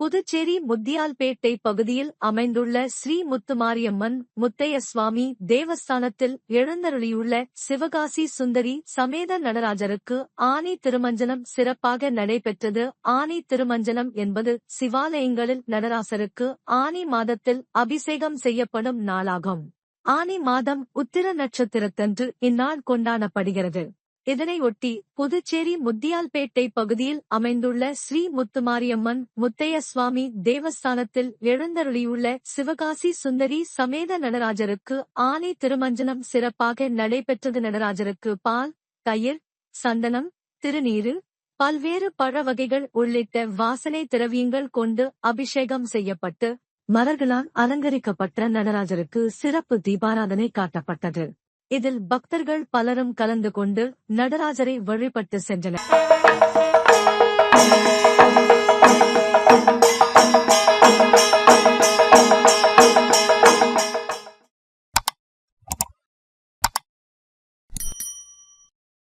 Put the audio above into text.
புதுச்சேரி முத்தியால்பேட்டை பகுதியில் அமைந்துள்ள ஸ்ரீ முத்துமாரியம்மன் முத்தைய சுவாமி தேவஸ்தானத்தில் எழுந்தருளியுள்ள சிவகாசி சுந்தரி சமேத நடராஜருக்கு ஆனி திருமஞ்சனம் சிறப்பாக நடைபெற்றது. ஆனி திருமஞ்சனம் என்பது சிவாலயங்களில் நடராசருக்கு ஆனி மாதத்தில் அபிஷேகம் செய்யப்படும் நாளாகும். ஆனி மாதம் உத்திர நட்சத்திரத்தன்று இந்நாள் கொண்டாடப்படுகிறது. இதனையொட்டி புதுச்சேரி முத்தியால்பேட்டை பகுதியில் அமைந்துள்ள ஸ்ரீ முத்துமாரியம்மன் முத்தைய சுவாமி தேவஸ்தானத்தில் எழுந்தருளியுள்ள சிவகாசி சுந்தரி சமேத நடராஜருக்கு ஆனி திருமஞ்சனம் சிறப்பாக நடைபெற்றது. நடராஜருக்கு பால் தயிர் சந்தனம் திருநீரு பல்வேறு பழ வகைகள் உள்ளிட்ட வாசனை திரவியங்கள் கொண்டு அபிஷேகம் செய்யப்பட்டு மலர்களால் அலங்கரிக்கப்பட்ட நடராஜருக்கு சிறப்பு தீபாராதனை காட்டப்பட்டது. இதில் பக்தர்கள் பலரும் கலந்து கொண்டு நடராஜரை வழிபட்டு சென்றனர்.